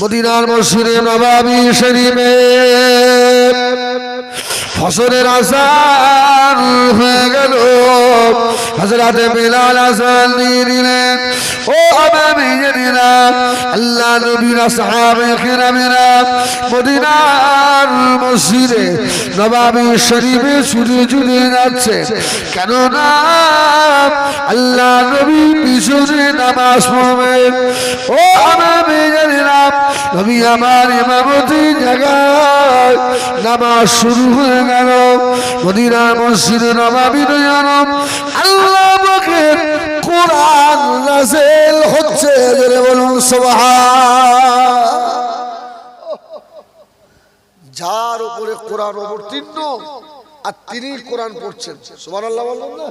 মদিনার মসজিদে নবাবি শরীফে ফসলের আসার হয়ে গেল। হজরাতে বিলাল আসান দিলেন। ও আমি জানিনা আল্লাহ নবীরা সাহাবে কেরামেরা মদিনার মসজিদে নবাবি শরীফে ছুটে ছুটে যাচ্ছে। আল্লাহ নবী পিছনে নামাজ পড়বেন। ও আমি জানিনা নবী আমার ইমামতি জায়গায় নামাজ শুরু হয়ে গেল। মদিনা মসজিদে নবাবি নয়নম আল্লাহ যার উপরে কোরআন অবতীর্ণ, আর তিনি কোরআন পড়ছেন। না?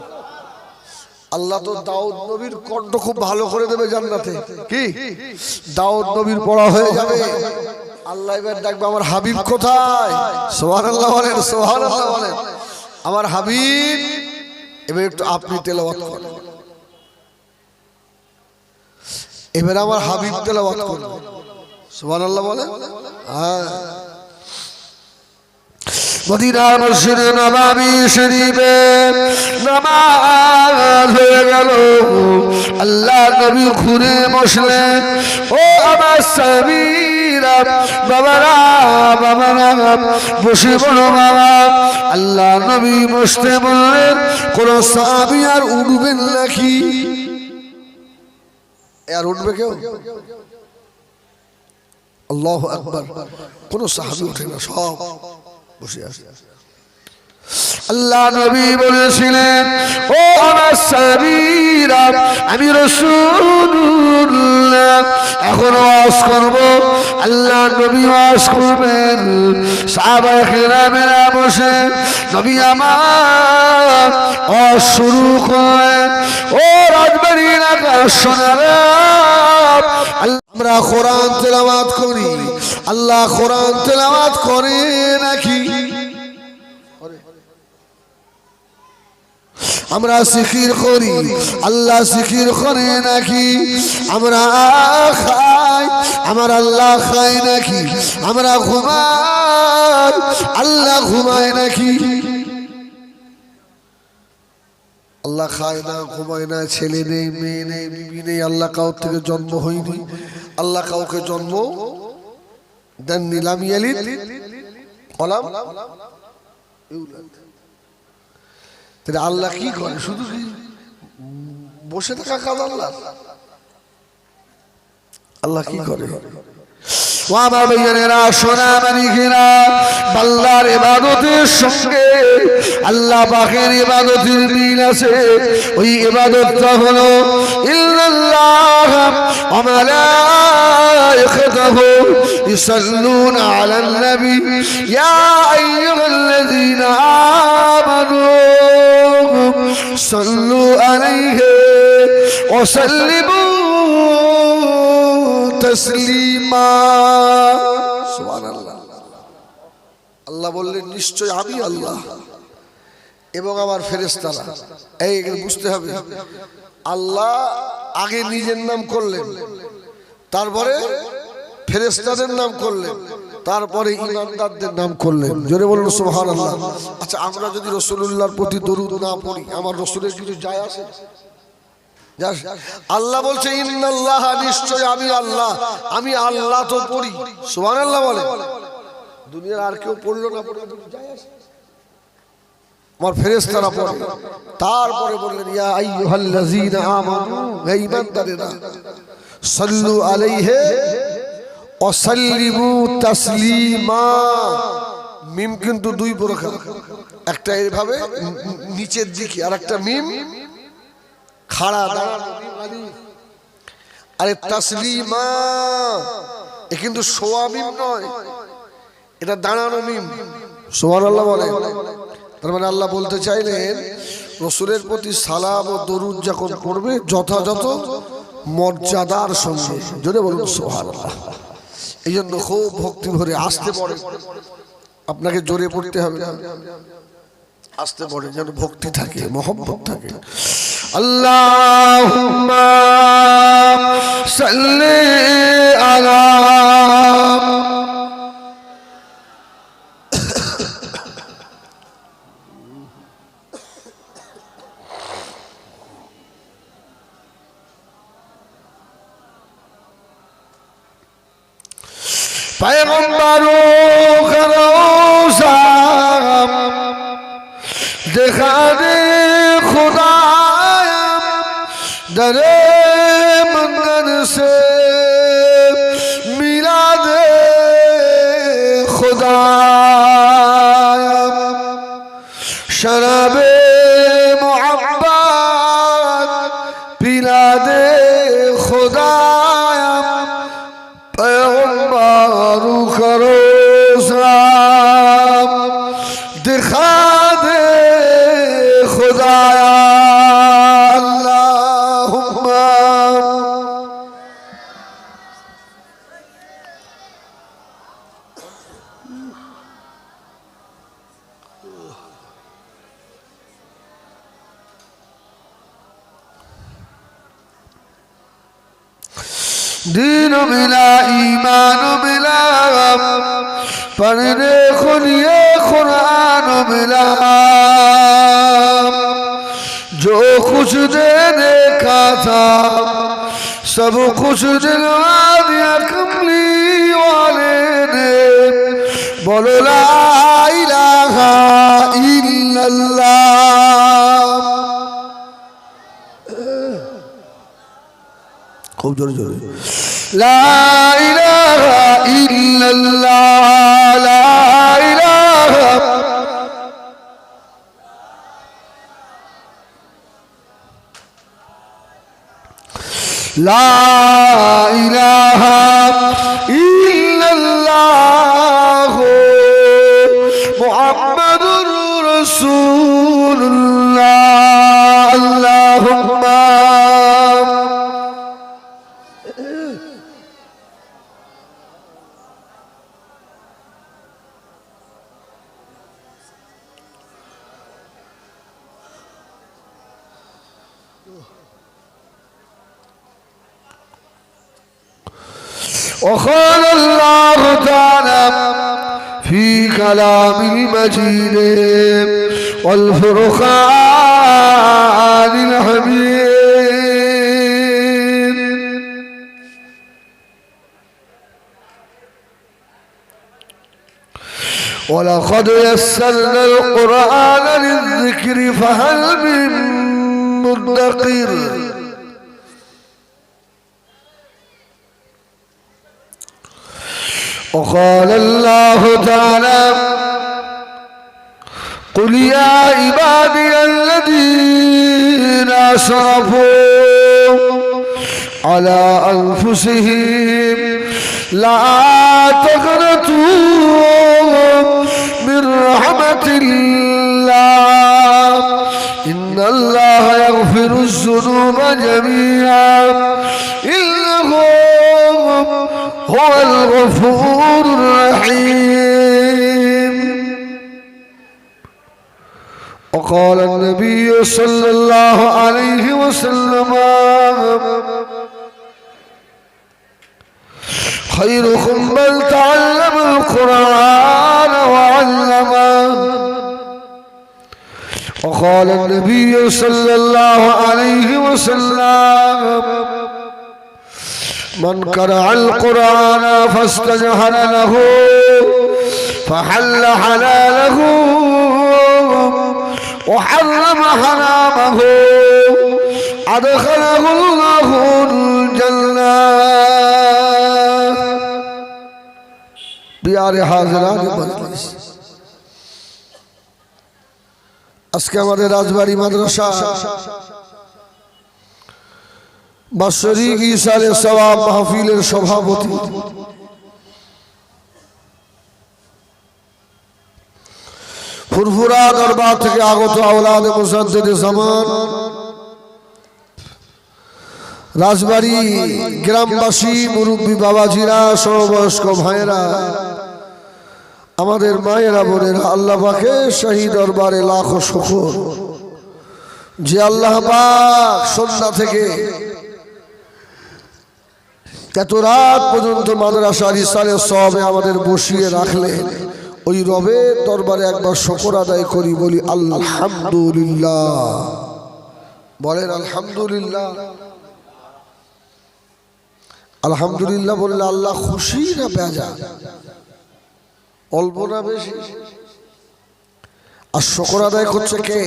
আল্লাহ তো দাউদ নবীর কণ্ঠ খুব ভালো করে দেবে জান্নাতে। কি? দাউদ নবীর পড়া হয়ে যাবে। আল্লাহ এবার ডাকবে, আমার হাবিব কোথায়? সোহান আল্লাহ বলেন সোহান আল্লাহ বলেন। আমার হাবিব এবার একটু আপনি তেলাওয়াত করেন। এবার আমার হাবিব তেলাওয়াত করেন। সোহান আল্লাহ বলেন হ্যাঁ। মদিনার মসজিদে নবাবি শরীফে নামাজ হয়ে গেল। আল্লাহ নবী ঘুরে বসলেন ও আমার স্বামীরা বাবারা বাবারা বসে বলো বাবা। আল্লাহ নবী বসতে বললেন, কোন সাহাবি আর উঠবেন নাকি আর উঠবে কেউ? আল্লাহ একবার কোন সাহাবি উঠে না, সব বসে আছে। আল্লাহ নবী বলেছিলেন, ও আমার সাবিরা আমি রসুল্লাহ এখন ওয়াজ করব। আল্লাহ নবী ওয়াজ করবেন। সাহাবায়ে কেরামেরা বসে, নবী আমার, ওয়াজ শুরু করেন ও রাজবাড়ি আকাশ শোনারা আমরা কোরআন তেলাওয়াত করি। আল্লাহ কোরআন তেলাওয়াত করে নাকি? আমরা সিকির করি। আল্লাহ সিকির করে নাকি? আমরা খাই, আমার আল্লাহ খাই নাকি? আমরা ঘুমাই, আল্লাহ ঘুমায় নাকি? আল্লাহ খায় না, ঘুমায় না, ছেলে নেই, মেয়ে নেই, বিবি নেই, আল্লাহ কাউ থেকে জন্ম হয়নি। আল্লাহ কাউকে জন্ম দেন নিলাম ইয়ালিদ কলাম তাহলে আল্লাহ কি করে? শুধু কি বসে থাকা কাজ আল্লাহ? আল্লাহ কি করে? ও আমার ভাইয়ানেরা সোনা মানিকেরা বাল্লার ইবাদতের সঙ্গে আল্লাহ পাকের ইবাদতের মিল আছে। ওই ইবাদতটা হলো, ইল্লাল্লাহ তসলিমা। আল্লাহ বললেন নিশ্চয় আমি আল্লাহ এবং আমার ফেরেশতারা। এই বুঝতে হবে। আল্লাহ আগে নিজের নাম করলেন তারপরে ফেরেশতাদের নাম করলেন তারপরে ইমানদারদের নাম করলেন। জোরে বলুন সুবহানাল্লাহ। আচ্ছা আমরা যদি রসুলুল্লাহর প্রতি দরুদ না পড়ি আমার রসুলের কিছু যায় যাস, আল্লাহ বলছে, ইন্নাল্লাহ, নিশ্চয় আমি আল্লাহ। আমি আল্লাহ তো পড়ি। সুবহান আল্লাহ বলে। দুনিয়ার আর কেউ পড়ল না? আমার তারপরে বললেন হে মিম কিন্তু দুই প্রকার। একটা এইভাবে নিচের দিকে আর একটা মিম খাড়া। আরে তাসলিমা, এ কিন্তু সোয়ামিম নয়, এটা দাঁড়ানো মিম। সোহান আল্লাহ বলে। তার মানে আল্লাহ বলতে চাইলেন, রসুলের প্রতি সালাম ও দরুদ যখন পড়বে, যথাযথ মর্যাদার সঙ্গে। জোরে বলুন সোহান এই জন্য খুব ভক্তি ভরে আসতে পড়ে। আপনাকে জোরে পড়তে হবে আসতে পড়ে, যেন ভক্তি থাকে, মহব্বত থাকে। اللهم صل على پیغمبرو خروسا دکھا دے दरे मंगन से मिला दे खुदा शराबे দিন মিলা ইমান মিলা পড়লে খুলিয়ে কোরআন মিলা जो कुछ देने का था सब कुछ दिलवा दिया कमली वाले ने बोलो ला इलाहा इल्लल्लाह খুব জোরে জোরে। লা ইলাহা ইল্লাল্লাহ লা وقال الله تعالى في كلام المجيد والفرقان الحميد. ولقد يسرنا القرآن للذكر فهل من مدكر وقال الله تعالى قل يا عبادي الذين أسرفوا على أنفسهم لا تقنطوا من رحمة الله الله يغفر الذنوب جميعا. إنه هو الغفور الرحيم. وقال النبي صلى الله عليه وسلم خيركم من تعلم القرآن وعلمه. وقال النبي صلى الله عليه وسلم من قرأ القرآن فاستجهر له فحل حلاله وحرم حرامه أدخله الله الجنة. بيار حاضران مجلس আজকে আমাদের রাজবাড়ি মাদ্রাসা। বাৎসরিক ইসারে সবাব মাহফিলের সভাপতি। ফুরফুরা দরবার থেকে আগত আওলাদ মুসাদ্দিদ জামান। রাজবাড়ি গ্রামবাসী, মুরব্বী বাবাজিরা, সমবয়স্ক ভাইয়েরা। আমাদের মায়েরা বোনেরা আল্লাহ পাকে শাহী দরবারে লাখো শুকর। যে আল্লাহ সন্ধ্যা থেকে এত রাত পর্যন্ত মাদ্রাসার ইসারে সবে আমাদের বসিয়ে রাখলে ওই রবের দরবারে একবার শকর আদায় করি, বলি আলহামদুলিল্লাহ। বলেন আলহামদুলিল্লাহ। আলহামদুলিল্লাহ বললে আল্লাহ খুশি না বেজা? অল্প না বেশি? আর শকর আদায় করছে কে?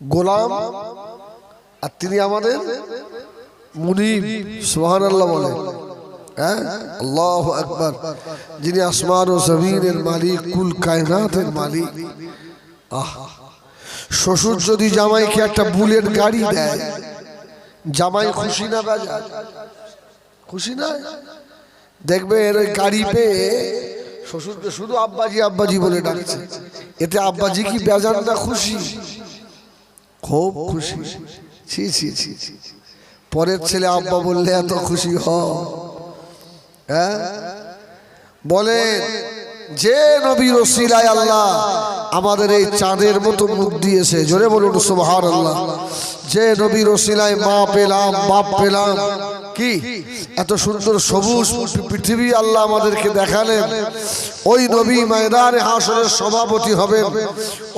গোলাম আর তিনি আমাদের মুনিব সোহান আল্লাহ বলে। হ্যাঁ? যিনি আসমান ও মালিক মালিক। শ্বশুর যদি একটা বুলেট গাড়ি দেয়, জামাই খুশি না খুশি না? দেখবে এর ওই গাড়ি পেয়ে শ্বশুরকে শুধু আব্বাজি আব্বাজি বলে ডাকছে। এতে আব্বাজি কি বেজান না খুশি? খুব খুশি। ছি ছি ছি ছি। পরের ছেলে আব্বা বললে এত খুশি হ। হ্যাঁ? বলে যে নবীর ওসিলায় আল্লাহ আমাদের এই চাঁদের মতো মুখ দিয়েছে। জোরে বলুন সুবহান আল্লাহ যে নবীর ওসিলায় মা পেলাম বাপ পেলাম কি? এত সুন্দর সবুজ পৃথিবী আল্লাহ আমাদেরকে দেখালেন। ওই নবী ময়দানে হাসরের সভাপতি হবেন।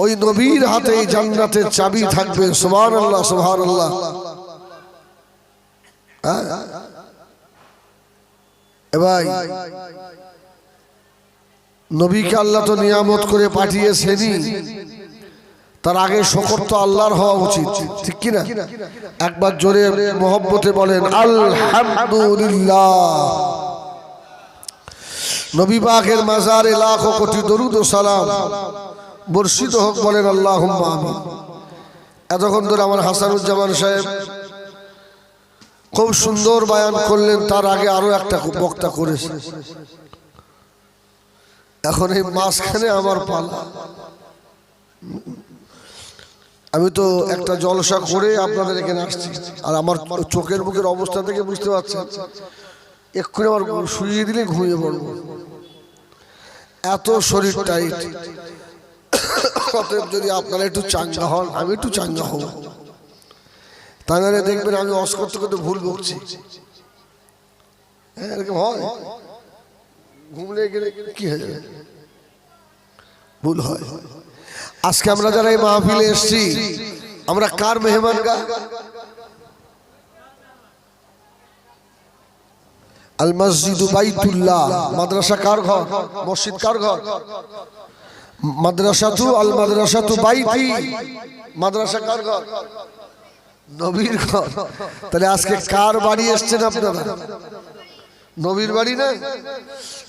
ওই নবীর হাতে এই জান্নাতের চাবি থাকবে। সুবহান আল্লাহ সুবহান আল্লাহ হ্যাঁ নবীকে আল্লাহ তো নিয়ামত করে পাঠিয়েছেনই। তার আগে শকর তো আল্লাহর হওয়া উচিত, ঠিক কিনা? একবার জোরে মোহব্বতে বলেন, আলহামদুলিল্লাহ। নবী পাকের মাজারে লাখ কোটি দরুদ ও সালাম। বর্ষিত হোক বলেন আল্লাহ আমিন। এতক্ষণ ধরে আমার হাসানুজ্জামান সাহেব খুব সুন্দর বায়ান করলেন, তার আগে আরও একটা বক্তা করেছে। এখন এই মাঝখানে আমার পালা। আমি তো একটা জলসা করে আপনাদের এখানে আসছি। আর আমার চোখের মুখের অবস্থা থেকে বুঝতে পারছেন। এক্ষুনি আমার শুয়ে দিলে ঘুমিয়ে পড়ব। এত শরীর টাইট। অতএব যদি আপনারা একটু চাঙ্গা হন আমি একটু চাঙ্গা হব। তাহলে দেখবেন আমি অস করতে করতে ভুল বকছি। হ্যাঁ এরকম হয়। ঘুমলে গেলে কি হয়ে যাবে? ভুল হয়। আজকে আমরা যারা এই মাহফিলে এসছি আমরা কার মেহমান গা? আল মসজিদ বাইতুল্লাহ মাদ্রাসা কার ঘর? মসজিদ কার ঘর? মাদ্রাসা তু আল মাদ্রাসা তু বাইতি মাদ্রাসা কার ঘর? নবীর ঘর। তাহলে আজকে কার বাড়ি এসছেন আপনারা? নবীর বাড়ি না?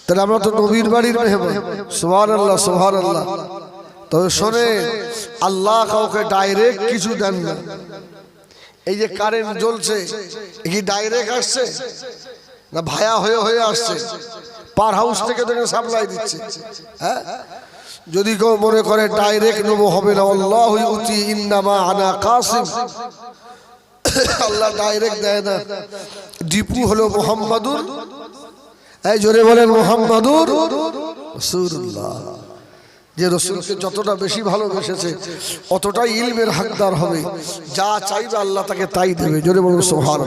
তাহলে আমরা তো নবীর বাড়ির মেহমান। সোহান আল্লাহ সোহান আল্লাহ তবে শোনে, আল্লাহ কাউকে ডাইরেক্ট কিছু দেন না। এই যে কারেন্ট জ্বলছে কি ডাইরেক্ট আসছে? না ভায়া হয়ে হয়ে আসছে? পার হাউস থেকে তোকে সাপ্লাই দিচ্ছে। হ্যাঁ? যদি কেউ মনে করে ডাইরেক্ট নেব হবে না, আল্লাহ উতি ইন্নামা আনা কাসিম। আল্লাহ ডাইরেক্ট দেয় না। ডিপু হলো মোহাম্মদুর। এই জোরে বলেন মোহাম্মদুর রসুল্লাহ যে রসুলকে যতটা বেশি ভালোবেসেছে, অতটাই ইলমের হাকদার হবে। যা চাইবে আল্লাহ তাকে তাই দেবে। জোরে বলুন সোহার